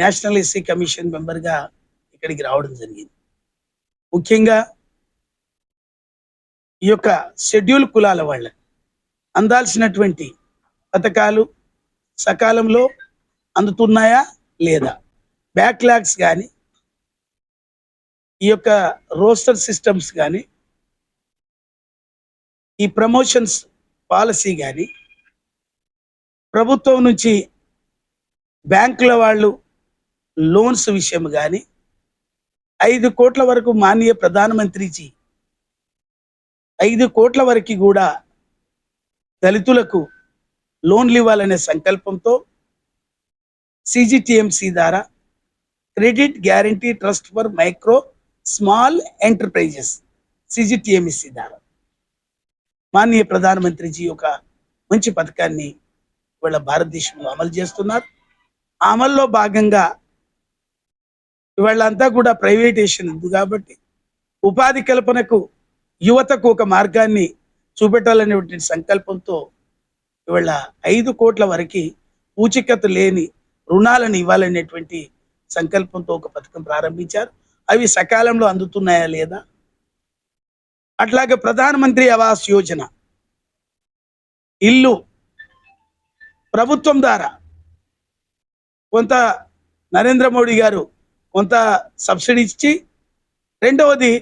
National SC commission మెంబర్గా ఇక్కడికి రావడం జరిగింది. ముఖ్యంగా ఈ యొక్క షెడ్యూల్ కులాల వాళ్ళ అందాల్సినటువంటి పథకాలు సకాలంలో అందుతున్నాయా లేదా? బ్యాక్లాగ్స్ కానీ ఈ యొక్క రోస్టర్ సిస్టమ్స్ కానీ ఈ ప్రమోషన్స్ పాలసీ కానీ ప్రభుత్వం నుంచి బ్యాంకుల వాళ్ళు లోన్స్ విషయం కానీ ఐదు కోట్ల వరకు మాన్య ప్రధానమంత్రిజీ ఐదు కోట్ల వరకు కూడా దళితులకు లోన్లు ఇవ్వాలనే సంకల్పంతో సిజిటిఎంసి ద్వారా credit guarantee trust for micro small enterprises CGTMC ద్వారా. మాన్య ప్రధానమంత్రిజీ ఒక మంచి పథకాన్ని ఇవాళ భారతదేశంలో అమలు చేస్తున్నారు. అమల్లో భాగంగా ఇవాళ అంతా కూడా ప్రైవేటేషన్ ఉంది కాబట్టి ఉపాధి కల్పనకు యువతకు ఒక మార్గాన్ని చూపెట్టాలనేటువంటి సంకల్పంతో ఇవాళ ఐదు కోట్ల వరకు పూచికత్తు లేని రుణాలను ఇవ్వాలనేటువంటి సంకల్పంతో ఒక పథకం ప్రారంభించారు. అవి సకాలంలో అందుతున్నాయా లేదా? అట్లాగే ప్రధానమంత్రి ఆవాస్ యోజన. ఇల్లు ప్రభుత్వం ద్వారా కొంత నరేంద్ర మోడీ గారు కొంత సబ్సిడీ ఇచ్చి రెండవది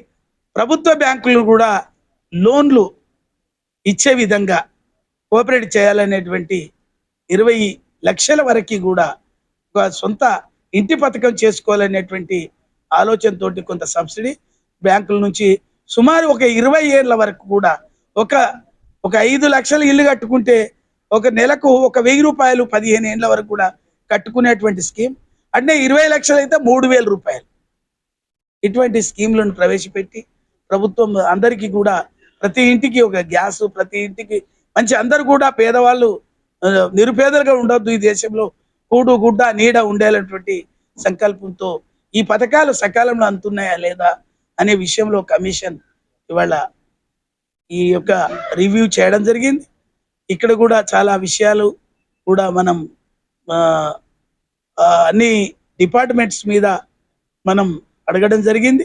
ప్రభుత్వ బ్యాంకులు కూడా లోన్లు ఇచ్చే విధంగా కోఆపరేట్ చేయాలనేటువంటి ఇరవై లక్షల వరకు కూడా ఒక సొంత ఇంటి పథకం చేసుకోవాలనేటువంటి ఆలోచనతోటి కొంత సబ్సిడీ బ్యాంకుల నుంచి సుమారు ఒక ఇరవై ఏళ్ళ వరకు కూడా ఒక ఒక ఐదు లక్షల ఇల్లు కట్టుకుంటే ఒక నెలకు ఒక వెయ్యి రూపాయలు పదిహేను ఏళ్ళ వరకు కూడా కట్టుకునేటువంటి స్కీమ్. అంటే ఇరవై లక్షలు అయితే మూడు వేల రూపాయలు. ఇటువంటి స్కీమ్లను ప్రవేశపెట్టి ప్రభుత్వం అందరికీ కూడా ప్రతి ఇంటికి ఒక గ్యాస్ ప్రతి ఇంటికి మంచి అందరు కూడా పేదవాళ్ళు నిరుపేదలుగా ఉండొద్దు ఈ దేశంలో. కూడు గుడ్డ నీడ ఉండేటటువంటి సంకల్పంతో ఈ పథకాలు సకాలంలో అందుతున్నాయా లేదా అనే విషయంలో కమిషన్ ఇవాళ ఈ యొక్క రివ్యూ చేయడం జరిగింది. ఇక్కడ కూడా చాలా విషయాలు కూడా మనం అన్ని డిపార్ట్మెంట్స్ మీద మనం అడగడం జరిగింది.